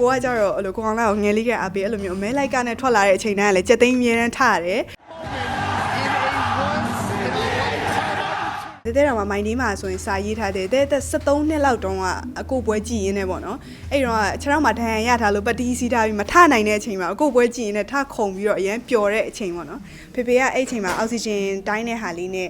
ကိုကကြတော့အဲ့လိုကိုအောင်လာကိုငယ်လေးကအားပေးအဲ့လိုမျိုးအမဲလိုက်ကနဲ့ထွက်လာတဲ့အချိန်တိုင်းကလည်းကြက်သိမ်းအမြဲတမ်းထားရတယ် တဲ့တဲ့တော့မှမိုင်းနေမှာဆိုရင်စာရေးထားတယ်တဲ့တဲ့73နှစ်လောက်တုန်းကအကိုပွဲကြည့်ရင်းနဲ့ပေါ့နော်အဲ့တော့ခြေထောက်မှာဒဏ်ရာရထားလို့ပတီးစီးထားပြီးမထနိုင်တဲ့အချိန်မှာအကိုပွဲကြည့်ရင်းနဲ့ထခုံပြီးတော့အရန်ပျော်တဲ့အချိန်ပေါ့နော်ဖေဖေကအဲ့အချိန်မှာအောက်ဆီဂျင်တိုင်းတဲ့ဟာလေးနဲ့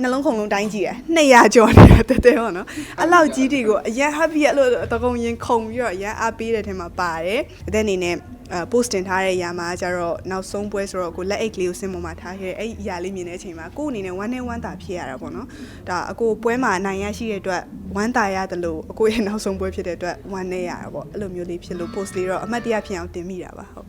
နှလုံးခုန်လုံးတိုင်းကြည့်တယ်200ကျော်နေတာတဲ့တဲ့ပေါ့နော်အဲ့လောက်ကြီးတွေကိုအရန် happy အဲ့လိုတကုံရင်ခုံပြီးတော့အရန်အားပေးတဲ့ထဲမှာပါတယ်တဲ့အနေနဲ့ အဲ post တင်ထားတဲ့ຢာမှာကျတော့နောက်ဆုံးပွဲဆိုတော့ကိုလက်အိတ်ကလေးကိုစင်ပေါ်မှာထားခဲ့အဲ့ဒီຢာလေးမြင်တဲ့အချိန်မှာကို့အနေနဲ့ဝမ်းနဲ့ဝမ်းသာဖြစ်ရတာပေါ့နော်ဒါအကိုပွဲမှာအနိုင်ရရှိတဲ့အတွက်ဝမ်းသာရတယ်လို့အကိုရဲ့နောက်ဆုံးပွဲဖြစ်တဲ့အတွက်ဝမ်းနဲ့ရတာပေါ့အဲ့လိုမျိုးလေးဖြစ်လို့ post လေးတော့အမှတ်တရဖြစ်အောင်တင်မိတာပါဟုတ်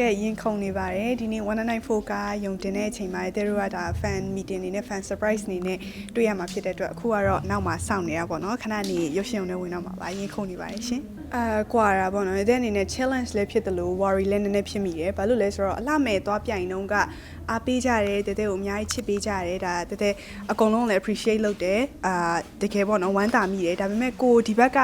ကဲ့ရင်ခုန်နေပါတယ်ဒီနေ့1994ကယုံတင်တဲ့အချိန်မှာတဲတို့ကဒါ fan meeting နေနဲ့ fan surprise နေနဲ့တွေ့ရမှာဖြစ်တဲ့အတွက်အခုကတော့နောက်မှာစောင့်နေတာပေါ့နော်ခဏနေရုပ်ရှင်ုံနဲ့ဝင်တော့မှာပါရင်ခုန်နေပါတယ်ရှင်အာကွာတာပေါ့နော်တဲ့အနေနဲ့ challenge လည်းဖြစ်တယ်လို့ worry လည်းနည်းနည်းဖြစ်မိတယ်ဘာလို့လဲဆိုတော့အလှမဲ့သွားပြိုင်တော့ကအားပေးကြတယ်တဲတဲကိုအများကြီးချစ်ပေးကြတယ်ဒါတဲတဲအကုန်လုံးလည်း appreciate လုပ်တယ်အာတကယ်ပေါ့နော်ဝမ်းသာမိတယ်ဒါပေမဲ့ကိုဒီဘက်က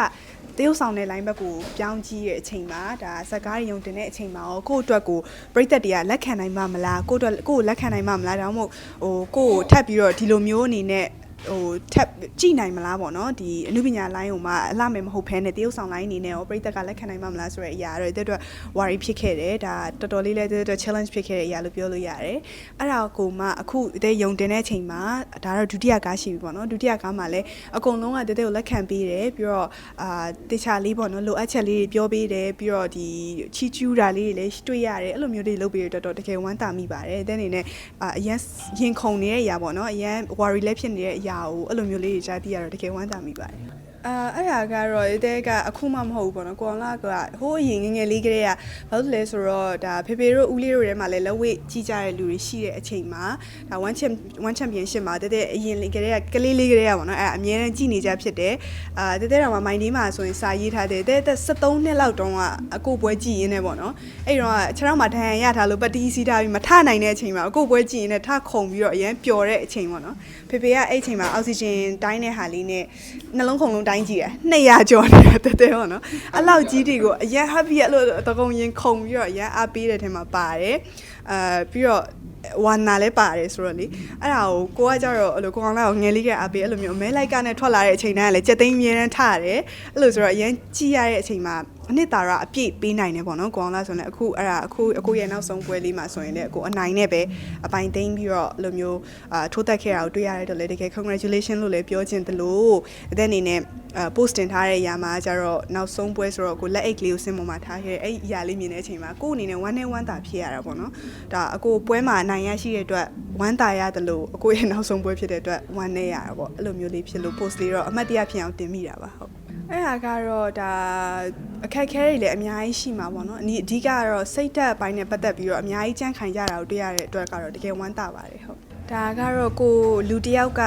တရုတ်ဆောင်တဲ့ line ဘက်ကိုပြောင်းကြည့်ရဲ့အချိန်မှာဒါဇက်ကားတွေယုံတင်တဲ့အချိန်မှာရောကိုယ့်အတွက်ကိုပြိသက်တွေကလက်ခံနိုင်မှာမလားကိုယ့်အတွက်ကိုယ့်ကိုလက်ခံနိုင်မှာမလားဒါမှမဟုတ်ဟိုကိုယ့်ကိုထပ်ပြီးတော့ဒီလိုမျိုးအနေနဲ့ ဟိုထပ်ကြည့်နိုင်မလားပေါ့နော်ဒီအနုပညာ line ကိုမှအလှမယ်မဟုတ်ဘဲနဲ့တရုတ်ဆောင် line အနေနဲ့ရောပြိသက်ကလက်ခံနိုင်မှာမလားဆိုတဲ့အရာတော့တဲ့အတွက် worry ဖြစ်ခဲ့တယ်ဒါတော်တော်လေးလည်းတဲ့အတွက် challenge ဖြစ်ခဲ့တဲ့အရာလို့ပြောလို့ရတယ်အဲ့ဒါကိုမှအခုတဲ့ယုံတင်တဲ့အချိန်မှာဒါတော့ဒုတိယကားရှိပြီပေါ့နော်ဒုတိယကားမှာလည်းအကုန်လုံးကတဲ့တဲ့ကိုလက်ခံပေးတယ်ပြီးတော့အာတေချာလေးပေါ့နော်လိုအပ်ချက်လေးတွေပြောပေးတယ်ပြီးတော့ဒီချီကျူးတာလေးတွေလည်းတွေ့ရတယ်အဲ့လိုမျိုးတွေလုပ်ပေးရတော့တော်တကယ်ဝမ်းသာမိပါတယ်တဲ့အနေနဲ့အာအရန်ရင်ခုန်နေတဲ့အရာပေါ့နော်အရန် worry လည်းဖြစ်နေတဲ့အရာကိုအဲ့လိုမျိုးလေးတွေကြားသိရတော့တကယ်ဝမ်းသာမိပါတယ် အာအဲ့ဒါကတော့တဲ့ကအခုမှမဟုတ်ဘူးပေါ့နော်ကိုအောင်လာကဟိုးအရင်ငယ်ငယ်လေးကလေးကဘာလို့လဲဆိုတော့ဒါဖေဖေတို့ဦးလေးတို့ထဲမှာလည်းလက်ဝိတ်ကြီးကြတဲ့လူတွေရှိတဲ့အချိန်မှာဒါ one champ one championship မှာတဲ့တဲ့အရင်လေးကလေးကကလေးလေးကလေးကပေါ့နော်အဲ့အမြဲတမ်းကြည်နေကြဖြစ်တယ်အာတဲ့တဲ့တော့မှမိုင်းနေမှာဆိုရင်စာရေးထားတယ်တဲ့တဲ့73နှစ်လောက်တုန်းကအကိုပွဲကြည်ရင်းနဲ့ပေါ့နော်အဲ့တော့ခြေထောက်မှာဒဏ်ရာရထားလို့ပတီးစီးထားပြီးမထနိုင်တဲ့အချိန်မှာအကိုပွဲကြည်ရင်းနဲ့ထခုံပြီးတော့အရန်ပျော်တဲ့အချိန်ပေါ့နော်ဖေဖေကအဲ့အချိန်မှာအောက်ဆီဂျင်တိုင်းတဲ့ဟာလေးနဲ့နှလုံးခုန်လုံးတိုင်းကြည့်တယ်200ကျော်နေတာတဲ့တဲ့ပေါ့နော်အဲ့လောက်ကြီးတွေကိုအရန် happy အဲ့လိုတကုံရင်ခုံပြီးတော့အရန်အားပေးတဲ့ထဲမှာပါတယ်အာပြီးတော့ဝါနာလည်းပါတယ်ဆိုတော့လေအဲ့ဒါကိုကိုကကြတော့အဲ့လိုကိုအောင်လာကိုငယ်လေးကအားပေးအဲ့လိုမျိုးအမဲလိုက်ကနဲ့ထွက်လာတဲ့အချိန်တိုင်းကလည်းကြက်သိမ်းအမြဲတမ်းထားရတယ်အဲ့လိုဆိုတော့အရန်ကြည့်ရတဲ့အချိန်မှာ အနှစ်သာရအပြည့်ပေးနိုင်တယ်ပေါ့နော်ကိုအောင်လာဆိုရင်အခုအဲ့ဒါအခုအခုရဲ့နောက်ဆုံးပွဲလေးမှာဆိုရင်လည်းကိုအနိုင်နဲ့ပဲအပိုင်သိမ်းပြီးတော့အဲ့လိုမျိုးအာထိုးတက်ခဲ့တာကိုတွေ့ရတဲ့တော့လေတကယ် congratulation လို့လည်းပြောချင်တယ်လို့အဲ့တဲ့အနေနဲ့အဲ post တင်ထားတဲ့ຢာမှာကျတော့နောက်ဆုံးပွဲဆိုတော့ကိုလက်အိတ်ကလေးကိုစင်ပေါ်မှာထားခဲ့အဲ့ဒီຢာလေးမြင်တဲ့အချိန်မှာကို့အနေနဲ့ဝမ်းနဲ့ဝမ်းသာဖြစ်ရတာပေါ့နော်ဒါအကိုပွဲမှာအနိုင်ရရှိတဲ့အတွက်ဝမ်းသာရတယ်လို့အကိုရဲ့နောက်ဆုံးပွဲဖြစ်တဲ့အတွက်ဝမ်းနဲ့ရတာပေါ့အဲ့လိုမျိုးလေးဖြစ်လို့ post လေးတော့အမှတ်တရဖြစ်အောင်တင်မိတာပါဟုတ် အဲ့ဒါကတော့ဒါအခက်အခဲတွေလည်းအများကြီးရှိမှာပေါ့နော်အဓိကကတော့စိတ်သက်ပိုင်းနဲ့ပတ်သက်ပြီးတော့အများကြီးကြန့်ခိုင်ကြတာကိုတွေ့ရတဲ့အတွက်ကတော့တကယ်ဝမ်းသာပါတယ်ဟုတ်ဒါကတော့ကိုလူတစ်ယောက်က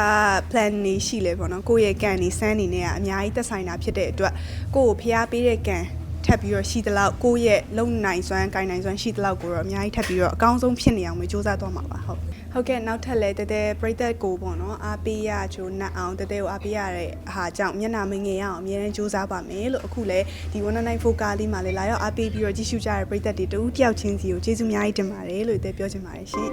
plan နေရှိလဲပေါ့နော်ကိုယ့်ရဲ့ကံနေစမ်းနေနဲ့ကအများကြီးသက်ဆိုင်တာဖြစ်တဲ့အတွက်ကိုယ့်ကိုဖျားပေးတဲ့ကံ ထပ်ပြီးတော့ရှိသလောက်ကိုယ့်ရဲ့လုံနိုင်စွမ်း၊ကိုင်နိုင်စွမ်းရှိသလောက်ကိုတော့အများကြီးထပ်ပြီးတော့အကောင်းဆုံးဖြစ်နေအောင်ပဲစူးစမ်းသွားမှာပါဟုတ်ဟုတ်ကဲ့နောက်ထပ်လဲတတဲပြိသက်ကိုပေါ့နော်အားပေးရချိုးနှက်အောင်တတဲကိုအားပေးရတဲ့ဟာကြောင့်မျက်နှာမငယ်ရအောင်အများကြီးစူးစမ်းပါမယ်လို့အခုလဲဒီ194ကားလေးမှာလဲလာရောက်အားပေးပြီးတော့ကြည့်ရှုကြတဲ့ပြိသက်တွေတူတယောက်ချင်းစီကိုကျေးဇူးအများကြီးတင်ပါတယ်လို့တတဲပြောချင်ပါတယ်ရှင်